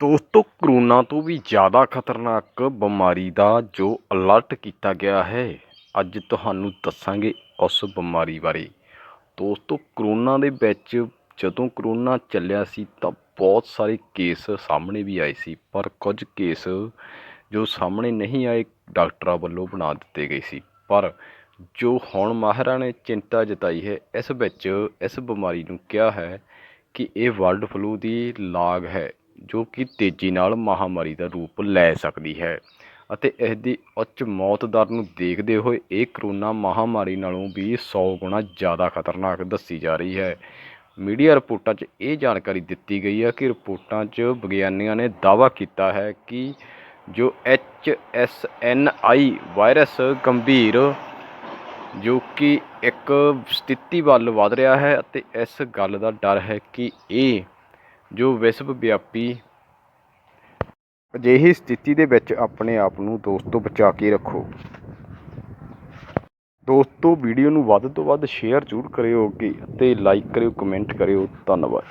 ਦੋਸਤੋ, ਕਰੋਨਾ ਤੋਂ ਵੀ ਜ਼ਿਆਦਾ ਖਤਰਨਾਕ ਬਿਮਾਰੀ ਦਾ ਜੋ ਅਲਰਟ ਕੀਤਾ ਗਿਆ ਹੈ, ਅੱਜ ਤੁਹਾਨੂੰ ਦੱਸਾਂਗੇ ਉਸ ਬਿਮਾਰੀ ਬਾਰੇ। ਦੋਸਤੋ, ਕਰੋਨਾ ਦੇ ਵਿੱਚ ਜਦੋਂ ਕਰੋਨਾ ਚੱਲਿਆ ਸੀ, ਤਾਂ ਬਹੁਤ ਸਾਰੇ ਕੇਸ ਸਾਹਮਣੇ ਵੀ ਆਏ ਸੀ, ਪਰ ਕੁਝ ਕੇਸ ਜੋ ਸਾਹਮਣੇ ਨਹੀਂ ਆਏ, ਡਾਕਟਰਾਂ ਵੱਲੋਂ ਬਣਾ ਦਿੱਤੇ ਗਏ ਸੀ। ਪਰ ਜੋ ਹੁਣ ਮਾਹਿਰਾਂ ਨੇ ਚਿੰਤਾ ਜਤਾਈ ਹੈ, ਇਸ ਵਿੱਚ ਇਸ ਬਿਮਾਰੀ ਨੂੰ ਕਿਹਾ ਹੈ ਕਿ ਇਹ ਵਰਲਡ ਫਲੂ ਦੀ ਲਾਗ ਹੈ। ਜੋ ਕਿ ਤੇਜ਼ੀ ਨਾਲ ਮਹਾਂਮਾਰੀ ਦਾ ਰੂਪ ਲੈ ਸਕਦੀ ਹੈ ਅਤੇ ਇਸ ਦੀ ਉੱਚ ਮੌਤ ਦਰ ਨੂੰ ਦੇਖਦੇ ਹੋਏ ਇਹ ਕਰੋਨਾ ਮਹਾਂਮਾਰੀ ਨਾਲੋਂ ਵੀ 100 ਗੁਣਾ ਜ਼ਿਆਦਾ ਖਤਰਨਾਕ ਦੱਸੀ ਜਾ ਰਹੀ ਹੈ। ਮੀਡੀਆ ਰਿਪੋਰਟਾਂ 'ਚ ਇਹ ਜਾਣਕਾਰੀ ਦਿੱਤੀ ਗਈ ਹੈ ਕਿ ਰਿਪੋਰਟਾਂ 'ਚ ਵਿਗਿਆਨੀਆਂ ਨੇ ਦਾਅਵਾ ਕੀਤਾ ਹੈ ਕਿ ਜੋ H S N I virus ਗੰਭੀਰ, ਜੋ ਕਿ ਇੱਕ ਸਥਿਤੀ ਵੱਲ ਵਧ ਰਿਹਾ ਹੈ ਅਤੇ ਇਸ ਗੱਲ ਦਾ ਡਰ ਹੈ ਕਿ ਇਹ ਜੋ ਵਿਸ਼ਵ ਵਿਆਪੀ ਅਜਿਹੀ ਸਥਿਤੀ ਦੇ ਵਿੱਚ ਆਪਣੇ ਆਪ ਨੂੰ ਦੋਸਤੋ ਬਚਾ ਕੇ ਰੱਖੋ। ਦੋਸਤੋ, ਵੀਡੀਓ ਨੂੰ ਵੱਧ ਤੋਂ ਵੱਧ ਸ਼ੇਅਰ ਜ਼ਰੂਰ ਕਰਿਓ ਅੱਗੇ ਅਤੇ ਲਾਈਕ ਕਰਿਓ ਕਮੈਂਟ ਕਰਿਓ। ਧੰਨਵਾਦ।